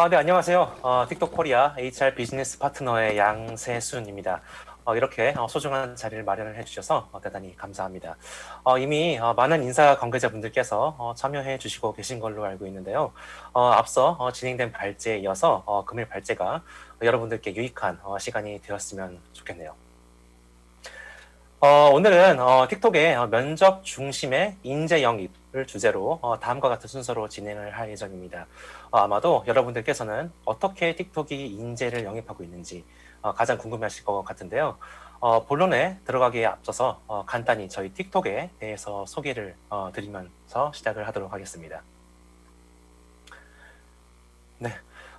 아, 네, 안녕하세요. 어, 틱톡 코리아 HR 비즈니스 파트너의 양세순입니다. 어, 이렇게 어, 소중한 자리를 마련을 해주셔서 어, 대단히 감사합니다. 어, 이미 어, 많은 인사 관계자분들께서 어, 참여해 주시고 계신 걸로 알고 있는데요. 어, 앞서 어, 진행된 발제에 이어서 어, 금일 발제가 여러분들께 유익한 어, 시간이 되었으면 좋겠네요. 어, 오늘은 어, 틱톡의 어, 면접 중심의 인재 영입을 주제로 어, 다음과 같은 순서로 진행을 할 예정입니다. 어, 아마도 여러분들께서는 어떻게 틱톡이 인재를 영입하고 있는지 어, 가장 궁금해하실 것 같은데요. 어, 본론에 들어가기에 앞서서 어, 간단히 저희 틱톡에 대해서 소개를 어, 드리면서 시작을 하도록 하겠습니다. 네,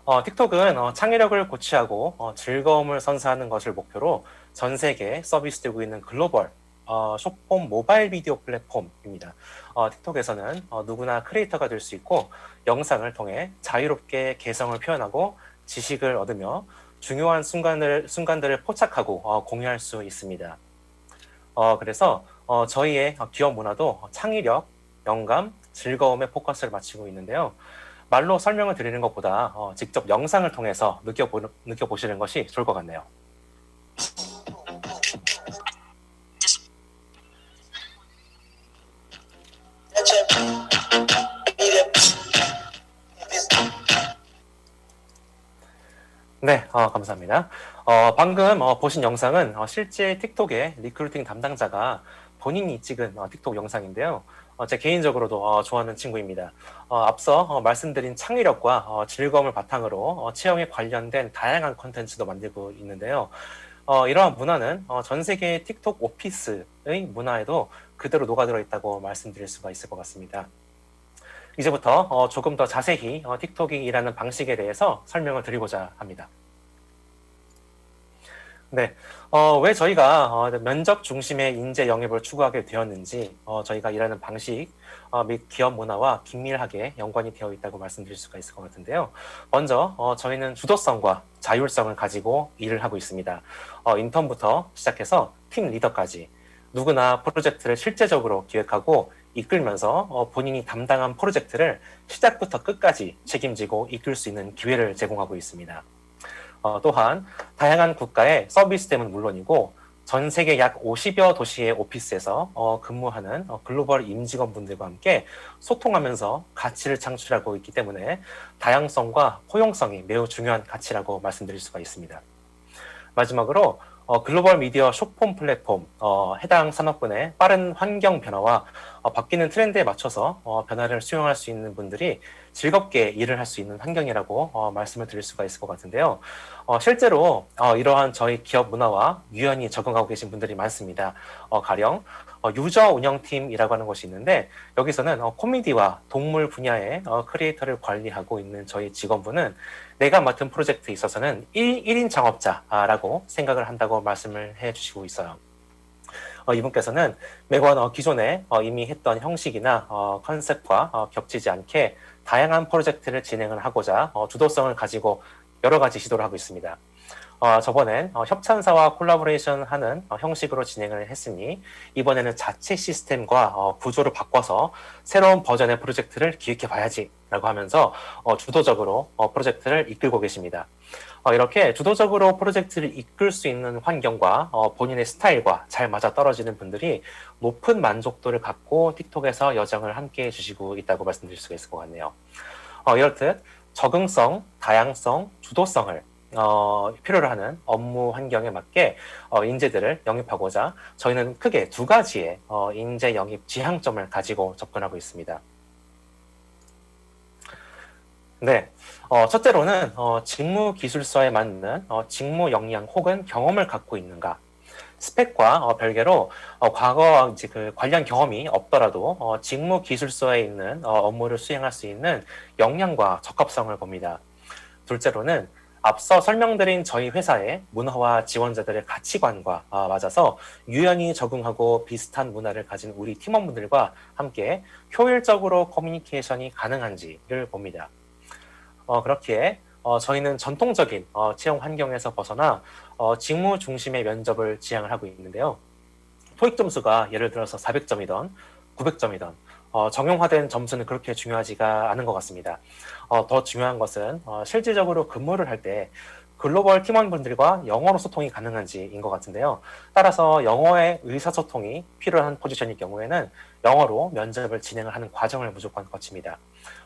어, 틱톡은 어, 창의력을 고취하고 어, 즐거움을 선사하는 것을 목표로 전 세계에 서비스되고 있는 글로벌 어, 숏폼 모바일 비디오 플랫폼입니다. 어, 틱톡에서는 어, 누구나 크리에이터가 될 수 있고 영상을 통해 자유롭게 개성을 표현하고 지식을 얻으며 중요한 순간을, 순간들을 포착하고 어, 공유할 수 있습니다. 어, 그래서 어, 저희의 기업 문화도 창의력, 영감, 즐거움에 포커스를 맞추고 있는데요. 말로 설명을 드리는 것보다 어, 직접 영상을 통해서 느껴보, 느껴보시는 것이 좋을 것 같네요. 네, 어, 감사합니다. 어, 방금 어, 보신 영상은 어, 실제 틱톡의 리크루팅 담당자가 본인이 찍은 어, 틱톡 영상인데요. 어, 제 개인적으로도 어, 좋아하는 친구입니다. 어, 앞서 어, 말씀드린 창의력과 어, 즐거움을 바탕으로 어, 채용에 관련된 다양한 컨텐츠도 만들고 있는데요. 어, 이러한 문화는 어, 전 세계 틱톡 오피스의 문화에도 그대로 녹아들어 있다고 말씀드릴 수가 있을 것 같습니다. 이제부터 어, 조금 더 자세히 어, 틱톡이 일하는 방식에 대해서 설명을 드리고자 합니다. 네, 어, 왜 저희가 어, 면접 중심의 인재 영입을 추구하게 되었는지 어, 저희가 일하는 방식 어, 및 기업 문화와 긴밀하게 연관이 되어 있다고 말씀드릴 수가 있을 것 같은데요. 먼저 어, 저희는 주도성과 자율성을 가지고 일을 하고 있습니다. 어, 인턴부터 시작해서 팀 리더까지 누구나 프로젝트를 실제적으로 기획하고 이끌면서 어, 본인이 담당한 프로젝트를 시작부터 끝까지 책임지고 이끌 수 있는 기회를 제공하고 있습니다. 어, 또한 다양한 국가의 서비스템은 물론이고 전 세계 약 50여 도시의 오피스에서 어, 근무하는 어, 글로벌 임직원분들과 함께 소통하면서 가치를 창출하고 있기 때문에 다양성과 포용성이 매우 중요한 가치라고 말씀드릴 수가 있습니다. 마지막으로 어, 글로벌 미디어 숏폼 플랫폼 어, 해당 산업군의 빠른 환경 변화와 어, 바뀌는 트렌드에 맞춰서 어, 변화를 수용할 수 있는 분들이 즐겁게 일을 할 수 있는 환경이라고 어, 말씀을 드릴 수가 있을 것 같은데요. 어, 실제로 어, 이러한 저희 기업 문화와 유연히 적응하고 계신 분들이 많습니다. 어, 가령 어, 유저 운영팀이라고 하는 것이 있는데 여기서는 어, 코미디와 동물 분야의 어, 크리에이터를 관리하고 있는 저희 직원분은 내가 맡은 프로젝트에 있어서는 1, 1인 창업자라고 생각을 한다고 말씀을 해주시고 있어요. 어, 이분께서는 매번 어, 기존에 어, 이미 했던 형식이나 어, 컨셉과 어, 겹치지 않게 다양한 프로젝트를 진행을 하고자 어, 주도성을 가지고 여러 가지 시도를 하고 있습니다. 어, 저번엔 어, 협찬사와 콜라보레이션 하는 어, 형식으로 진행을 했으니 이번에는 자체 시스템과 어, 구조를 바꿔서 새로운 버전의 프로젝트를 기획해 봐야지 라고 하면서 어, 주도적으로 어, 프로젝트를 이끌고 계십니다. 어, 이렇게 주도적으로 프로젝트를 이끌 수 있는 환경과 어, 본인의 스타일과 잘 맞아 떨어지는 분들이 높은 만족도를 갖고 틱톡에서 여정을 함께 해주시고 있다고 말씀드릴 수가 있을 것 같네요. 어, 이렇듯 적응성, 다양성, 주도성을 어, 필요로 하는 업무 환경에 맞게 어, 인재들을 영입하고자 저희는 크게 두 가지의 어, 인재 영입 지향점을 가지고 접근하고 있습니다. 네, 어, 첫째로는 어, 직무 기술서에 맞는 어, 직무 역량 혹은 경험을 갖고 있는가. 스펙과 어, 별개로 어, 과거 이제 그 관련 경험이 없더라도 어, 직무 기술서에 있는 어, 업무를 수행할 수 있는 역량과 적합성을 봅니다. 둘째로는 앞서 설명드린 저희 회사의 문화와 지원자들의 가치관과 어, 맞아서 유연히 적응하고 비슷한 문화를 가진 우리 팀원분들과 함께 효율적으로 커뮤니케이션이 가능한지를 봅니다. 어, 그렇기에 어, 저희는 전통적인 어, 채용 환경에서 벗어나 어, 직무 중심의 면접을 지향을 하고 있는데요. 토익 점수가 예를 들어서 400점이던 900점이던 어, 정형화된 점수는 그렇게 중요하지가 않은 것 같습니다. 어, 더 중요한 것은 어, 실질적으로 근무를 할 때 글로벌 팀원분들과 영어로 소통이 가능한지인 것 같은데요. 따라서 영어의 의사소통이 필요한 포지션일 경우에는 영어로 면접을 진행을 하는 과정을 무조건 거칩니다.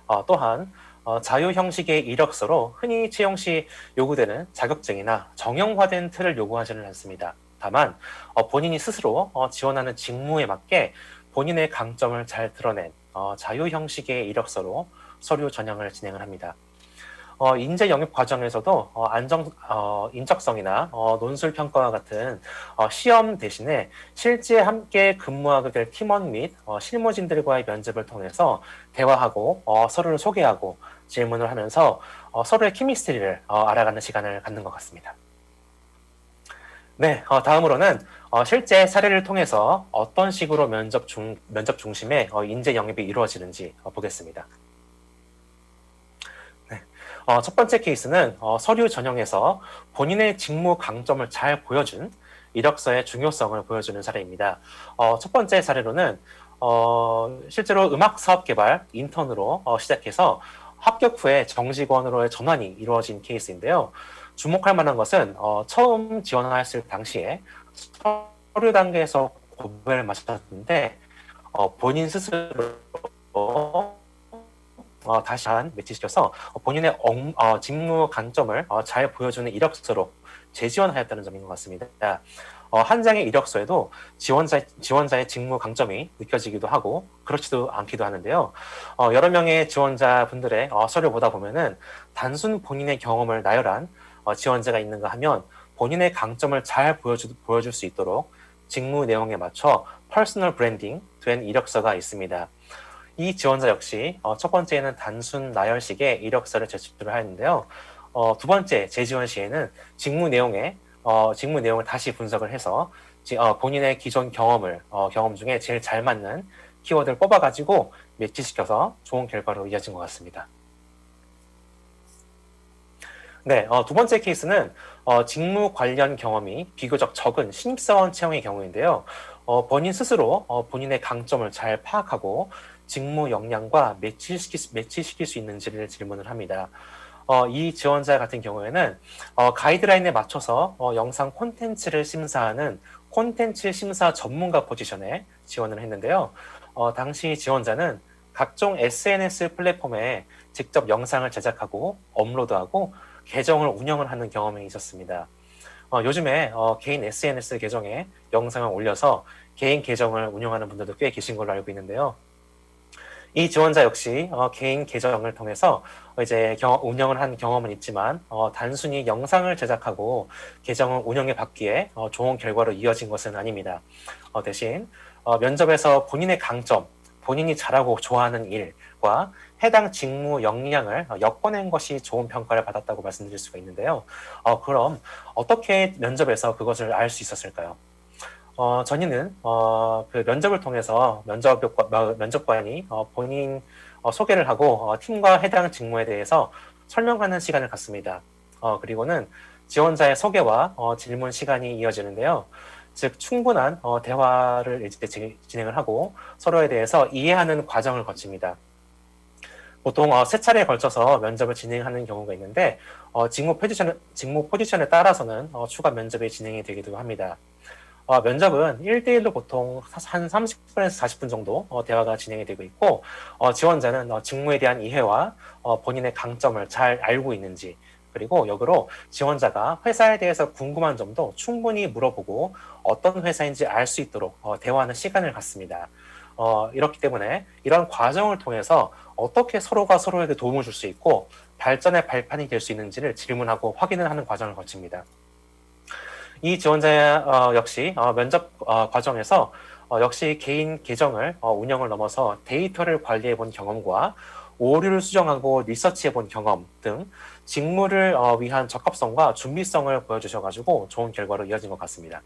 어, 또한 어, 자유 형식의 이력서로 흔히 채용 시 요구되는 자격증이나 정형화된 틀을 요구하지는 않습니다. 다만 어, 본인이 스스로 어, 지원하는 직무에 맞게 본인의 강점을 잘 드러낸 어, 자유 형식의 이력서로 서류 전형을 진행을 합니다. 어, 인재 영입 과정에서도 어, 안정 어, 인적성이나 어, 논술 평가와 같은 어, 시험 대신에 실제 함께 근무하게 될 팀원 및 어, 실무진들과의 면접을 통해서 대화하고 어, 서로를 소개하고 질문을 하면서 어, 서로의 키미스트리를 어, 알아가는 시간을 갖는 것 같습니다. 네, 어, 다음으로는 어, 실제 사례를 통해서 어떤 식으로 면접 중 면접 중심의 어, 인재 영입이 이루어지는지 어, 보겠습니다. 네, 어, 첫 번째 케이스는 어, 서류 전형에서 본인의 직무 강점을 잘 보여준 이력서의 중요성을 보여주는 사례입니다. 어, 첫 번째 사례로는 어, 실제로 음악 사업 개발 인턴으로 어, 시작해서 합격 후에 정직원으로의 전환이 이루어진 케이스인데요. 주목할 만한 것은 어, 처음 지원했을 당시에 서류 단계에서 고백을 마쳤는데 어, 본인 스스로 어, 다시 한 매치시켜서 본인의 엉, 어, 직무 강점을 어, 잘 보여주는 이력서로 재지원하였다는 점인 것 같습니다. 어, 한 장의 이력서에도 지원자, 지원자의 직무 강점이 느껴지기도 하고 그렇지도 않기도 하는데요. 어, 여러 명의 지원자분들의 어, 서류 보다 보면은 단순 본인의 경험을 나열한 어, 지원자가 있는가 하면 본인의 강점을 잘 보여주, 보여줄 수 있도록 직무 내용에 맞춰 퍼스널 브랜딩 된 이력서가 있습니다. 이 지원자 역시 어, 첫 번째는 단순 나열식의 이력서를 제출을 하였는데요. 어, 두 번째 재지원 시에는 직무 내용에 어, 직무 내용을 다시 분석을 해서 지, 어, 본인의 기존 경험을 어, 경험 중에 제일 잘 맞는 키워드를 뽑아가지고 매치시켜서 좋은 결과로 이어진 것 같습니다. 네, 어, 두 번째 케이스는 어, 직무 관련 경험이 비교적 적은 신입사원 채용의 경우인데요. 어, 본인 스스로 어, 본인의 강점을 잘 파악하고 직무 역량과 매치시킬, 매치시킬 수 있는지를 질문을 합니다. 어, 이 지원자 같은 경우에는 어, 가이드라인에 맞춰서 어, 영상 콘텐츠를 심사하는 콘텐츠 심사 전문가 포지션에 지원을 했는데요. 어, 당시 지원자는 각종 SNS 플랫폼에 직접 영상을 제작하고 업로드하고 계정을 운영을 하는 경험이 있었습니다. 어, 요즘에 어, 개인 SNS 계정에 영상을 올려서 개인 계정을 운영하는 분들도 꽤 계신 걸로 알고 있는데요. 이 지원자 역시 어, 개인 계정을 통해서 이제 경, 운영을 한 경험은 있지만 어, 단순히 영상을 제작하고 계정을 운영해 받기에 어, 좋은 결과로 이어진 것은 아닙니다. 어, 대신 어, 면접에서 본인의 강점, 본인이 잘하고 좋아하는 일과 해당 직무 역량을 어, 엮어낸 것이 좋은 평가를 받았다고 말씀드릴 수가 있는데요. 어, 그럼 어떻게 면접에서 그것을 알 수 있었을까요? 어, 전인은 어, 그 면접을 통해서 면접 면접관이 어, 본인 어, 소개를 하고 어, 팀과 해당 직무에 대해서 설명하는 시간을 갖습니다. 어, 그리고는 지원자의 소개와 어, 질문 시간이 이어지는데요. 즉 충분한 어, 대화를 이제 진행을 하고 서로에 대해서 이해하는 과정을 거칩니다. 보통 어, 세 차례에 걸쳐서 면접을 진행하는 경우가 있는데 어, 직무 포지션 직무 포지션에 따라서는 어, 추가 면접이 진행이 되기도 합니다. 어, 면접은 1대1로 보통 한 30분에서 40분 정도 어, 대화가 진행이 되고 있고 어, 지원자는 어, 직무에 대한 이해와 어, 본인의 강점을 잘 알고 있는지 그리고 역으로 지원자가 회사에 대해서 궁금한 점도 충분히 물어보고 어떤 회사인지 알 수 있도록 어, 대화하는 시간을 갖습니다. 어, 이렇기 때문에 이런 과정을 통해서 어떻게 서로가 서로에게 도움을 줄 수 있고 발전의 발판이 될 수 있는지를 질문하고 확인을 하는 과정을 거칩니다. 이 지원자 어, 역시 어, 면접 어, 과정에서 어, 역시 개인 계정을 어, 운영을 넘어서 데이터를 관리해 본 경험과 오류를 수정하고 리서치해 본 경험 등 직무를 어, 위한 적합성과 준비성을 보여주셔가지고 좋은 결과로 이어진 것 같습니다.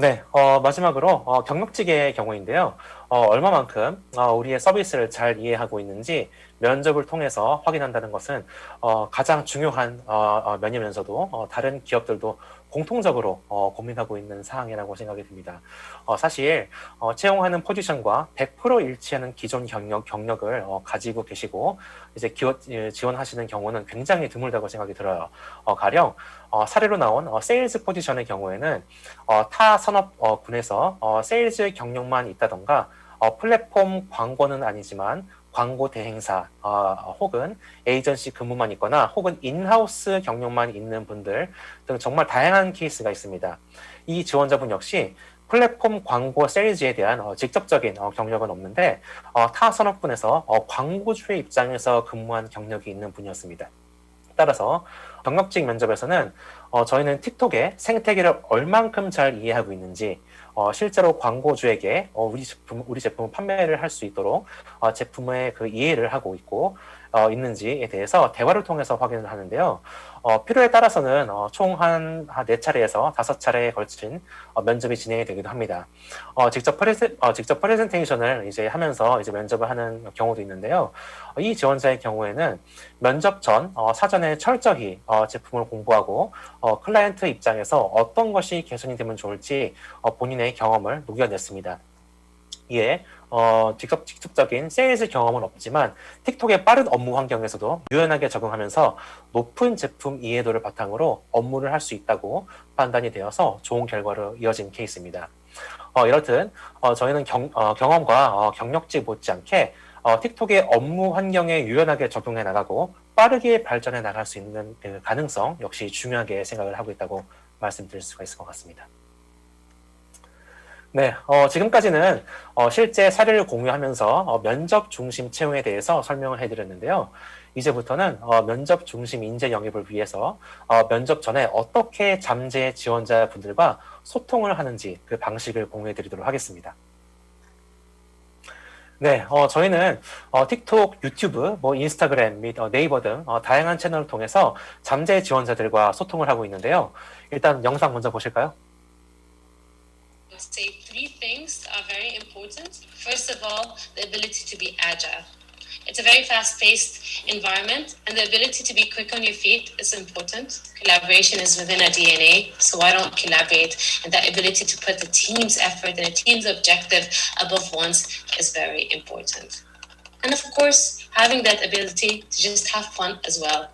네, 어, 마지막으로 어, 경력직의 경우인데요. 어, 얼마만큼 어, 우리의 서비스를 잘 이해하고 있는지 면접을 통해서 확인한다는 것은 어, 가장 중요한 어, 어, 면이면서도 어, 다른 기업들도 공통적으로 어, 고민하고 있는 사항이라고 생각이 듭니다. 어, 사실 어, 채용하는 포지션과 100% 일치하는 기존 경력 경력을 어, 가지고 계시고 이제 기업, 예, 지원하시는 경우는 굉장히 드물다고 생각이 들어요. 어, 가령 어, 사례로 나온 어, 세일즈 포지션의 경우에는 어, 타 산업군에서 어, 세일즈 경력만 있다던가 어, 플랫폼 광고는 아니지만 광고 대행사 어, 혹은 에이전시 근무만 있거나 혹은 인하우스 경력만 있는 분들 등 정말 다양한 케이스가 있습니다. 이 지원자분 역시 플랫폼 광고 세일즈에 대한 어, 직접적인 어, 경력은 없는데 어, 타 산업군에서 어, 광고주의 입장에서 근무한 경력이 있는 분이었습니다. 따라서 경력직 면접에서는 어, 저희는 틱톡의 생태계를 얼만큼 잘 이해하고 있는지 어, 실제로 광고주에게 어, 우리 제품 우리 제품을 판매를 할 수 있도록 어, 제품의 그 이해를 하고 있고 어, 있는지에 대해서 대화를 통해서 확인을 하는데요. 어, 필요에 따라서는 어, 총한 네 차례에서 다섯 차례에 걸친 어, 면접이 진행이 되기도 합니다. 어, 직접 프레젠 어, 직접 프레젠테이션을 이제 하면서 이제 면접을 하는 경우도 있는데요. 어, 이 지원자의 경우에는 면접 전 어, 사전에 철저히 어, 제품을 공부하고 어, 클라이언트 입장에서 어떤 것이 개선이 되면 좋을지 어, 본인의 경험을 녹여냈습니다. 이에 어, 직접, 직접적인 세일즈 경험은 없지만 틱톡의 빠른 업무 환경에서도 유연하게 적응하면서 높은 제품 이해도를 바탕으로 업무를 할 수 있다고 판단이 되어서 좋은 결과로 이어진 케이스입니다. 어, 이렇듯 어, 저희는 경, 어, 경험과 어, 경력직 못지않게 어, 틱톡의 업무 환경에 유연하게 적용해 나가고 빠르게 발전해 나갈 수 있는 그 가능성 역시 중요하게 생각을 하고 있다고 말씀드릴 수가 있을 것 같습니다. 네, 어, 지금까지는 어, 실제 사례를 공유하면서 어, 면접 중심 채용에 대해서 설명을 해드렸는데요. 이제부터는 어, 면접 중심 인재 영입을 위해서 어, 면접 전에 어떻게 잠재 지원자분들과 소통을 하는지 그 방식을 공유해드리도록 하겠습니다. 네, 어, 저희는 어, 틱톡, 유튜브, 뭐 인스타그램 및 어, 네이버 등 어, 다양한 채널을 통해서 잠재 지원자들과 소통을 하고 있는데요. 일단 영상 먼저 보실까요? say three things are very important. First of all, the ability to be agile. It's a very fast paced environment, and the ability to be quick on your feet is important. Collaboration is within our DNA, so why don't collaborate? And that ability to put the team's effort and a team's objective above one's is very important. And of course, having that ability to just have fun as well.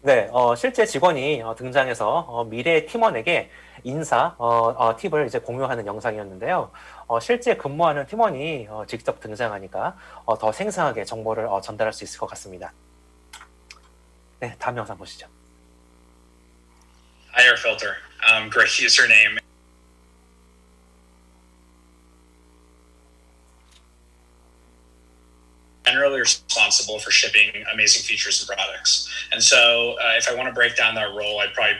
네, 어, 실제 직원이 어, 등장해서 어, 미래 팀원에게 인사 어, 어, 팁을 이제 공유하는 영상이었는데요. 어, 실제 근무하는 팀원이 어, 직접 등장하니까 어, 더 생생하게 정보를 어, 전달할 수 있을 것 같습니다. 네, 다음 영상 보시죠. Hire filter. Um, great username. Generally responsible for shipping amazing features and products. And so, uh, if I want to break down that role, I'd probably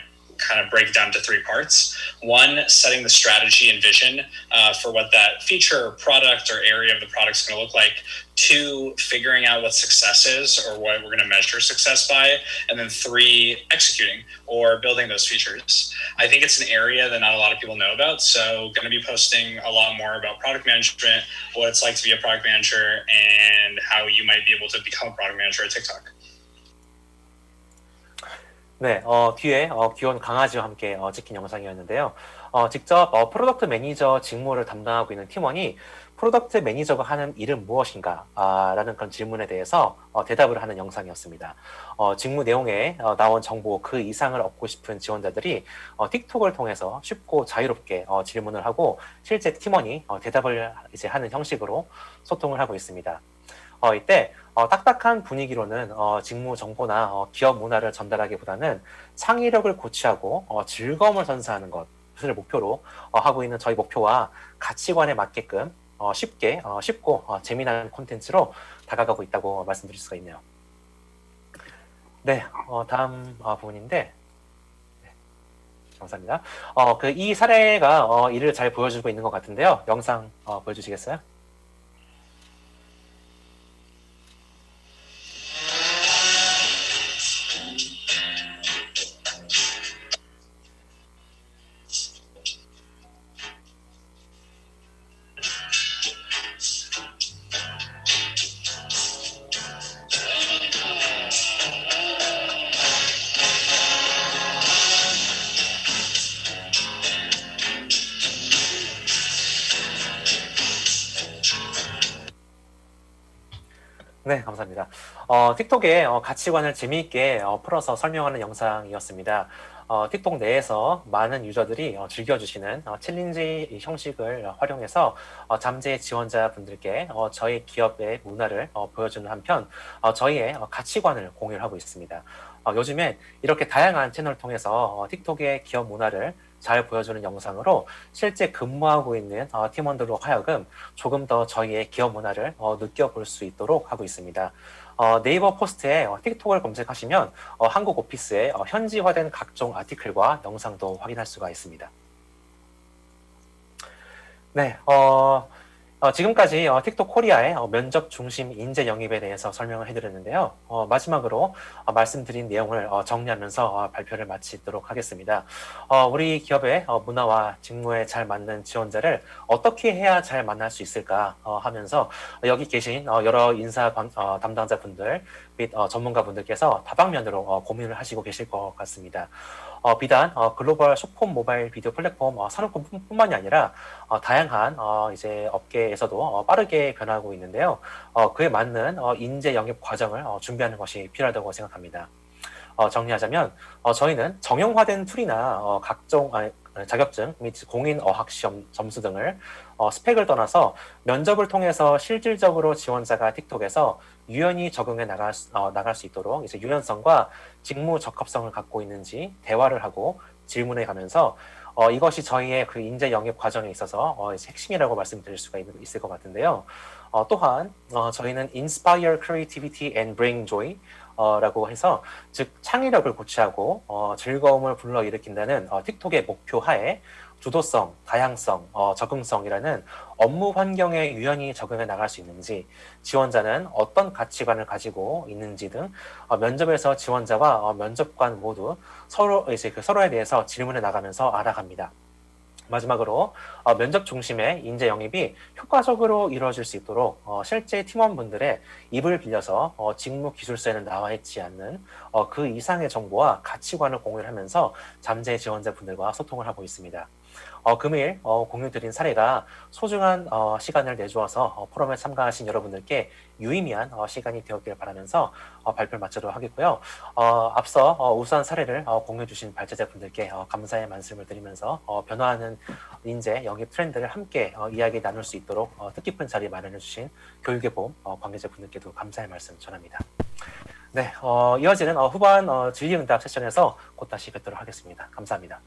kind of break down to three parts. One, setting the strategy and vision uh, for what that feature or product or area of the product is going to look like. Two, figuring out what success is or what we're going to measure success by. And then three, executing or building those features. I think it's an area that not a lot of people know about. So, going to be posting a lot more about product management, what it's like to be a product manager, and how you might be able to become a product manager at TikTok. 네, 어, 뒤에 어, 귀여운 강아지와 함께 어, 찍힌 영상이었는데요. 어, 직접 어, 프로덕트 매니저 직무를 담당하고 있는 팀원이 프로덕트 매니저가 하는 일은 무엇인가? 아, 라는 그런 질문에 대해서 어, 대답을 하는 영상이었습니다. 어, 직무 내용에 어, 나온 정보 그 이상을 얻고 싶은 지원자들이 어, 틱톡을 통해서 쉽고 자유롭게 어, 질문을 하고 실제 팀원이 어, 대답을 이제 하는 형식으로 소통을 하고 있습니다. 어, 이때 어, 딱딱한 분위기로는 어, 직무 정보나 어, 기업 문화를 전달하기보다는 창의력을 고취하고 어, 즐거움을 선사하는 것을 목표로 어, 하고 있는 저희 목표와 가치관에 맞게끔 어, 쉽게 어, 쉽고 어, 재미난 콘텐츠로 다가가고 있다고 말씀드릴 수가 있네요. 네, 어, 다음 어, 부분인데 네, 감사합니다. 어, 그 이 사례가 어, 이를 잘 보여주고 있는 것 같은데요. 영상 어, 보여주시겠어요? 어, 틱톡의 어, 가치관을 재미있게 어, 풀어서 설명하는 영상이었습니다. 어, 틱톡 내에서 많은 유저들이 어, 즐겨주시는 어, 챌린지 형식을 어, 활용해서 어, 잠재 지원자분들께 어, 저희 기업의 문화를 어, 보여주는 한편 어, 저희의 어, 가치관을 공유를 하고 있습니다. 어, 요즘엔 이렇게 다양한 채널을 통해서 어, 틱톡의 기업 문화를 잘 보여주는 영상으로 실제 근무하고 있는 어, 팀원들로 하여금 조금 더 저희의 기업 문화를 어, 느껴볼 수 있도록 하고 있습니다. 어, 네이버 포스트에 어, 틱톡을 검색하시면 어, 한국 오피스의 어, 현지화된 각종 아티클과 영상도 확인할 수가 있습니다. 네, 어, 어, 지금까지 어, 틱톡 코리아의 어, 면접 중심 인재 영입에 대해서 설명을 해드렸는데요. 어, 마지막으로 어, 말씀드린 내용을 어, 정리하면서 어, 발표를 마치도록 하겠습니다. 어, 우리 기업의 어, 문화와 직무에 잘 맞는 지원자를 어떻게 해야 잘 만날 수 있을까 어, 하면서 여기 계신 어, 여러 인사 관- 어, 담당자분들 및 어, 전문가분들께서 다방면으로 어, 고민을 하시고 계실 것 같습니다. 어, 비단 어, 글로벌 쇼폼 모바일 비디오 플랫폼 어, 산업군뿐만이 아니라 어, 다양한 어, 이제 업계에서도 어, 빠르게 변하고 있는데요. 어, 그에 맞는 어, 인재 영입 과정을 어, 준비하는 것이 필요하다고 생각합니다. 어, 정리하자면 어, 저희는 정형화된 툴이나 어, 각종 아, 자격증 및 공인 어학 시험 점수 등을 어, 스펙을 떠나서 면접을 통해서 실질적으로 지원자가 틱톡에서 유연히 적응해 나갈 수, 어, 나갈 수 있도록 이제 유연성과 직무 적합성을 갖고 있는지 대화를 하고 질문해 가면서 어, 이것이 저희의 그 인재 영입 과정에 있어서 어, 핵심이라고 말씀드릴 수가 있, 있을 것 같은데요. 어, 또한 어, 저희는 inspire creativity and bring joy 어, 라고 해서 즉 창의력을 고취하고 어, 즐거움을 불러일으킨다는 어, 틱톡의 목표 하에 주도성, 다양성, 어, 적응성이라는 업무 환경에 유연히 적응해 나갈 수 있는지 지원자는 어떤 가치관을 가지고 있는지 등 어, 면접에서 지원자와 어, 면접관 모두 서로 이제 그 서로에 대해서 질문해 나가면서 알아갑니다. 마지막으로 어, 면접 중심의 인재 영입이 효과적으로 이루어질 수 있도록 어, 실제 팀원분들의 입을 빌려서 어, 직무 기술서에는 나와 있지 않는 어, 그 이상의 정보와 가치관을 공유하면서 잠재 지원자분들과 소통을 하고 있습니다. 어, 금일 어, 공유드린 사례가 소중한 어, 시간을 내주어서 어, 포럼에 참가하신 여러분들께 유의미한 어, 시간이 되었길 바라면서 어, 발표를 마치도록 하겠고요. 어, 앞서 어, 우수한 사례를 어, 공유해 주신 발제자분들께 어, 감사의 말씀을 드리면서 어, 변화하는 인재 영입 트렌드를 함께 어, 이야기 나눌 수 있도록 어, 뜻깊은 자리 마련해 주신 교육의 봄 어, 관계자분들께도 감사의 말씀 전합니다. 네, 어, 이어지는 어, 후반 어, 질의응답 세션에서 곧 다시 뵙도록 하겠습니다. 감사합니다.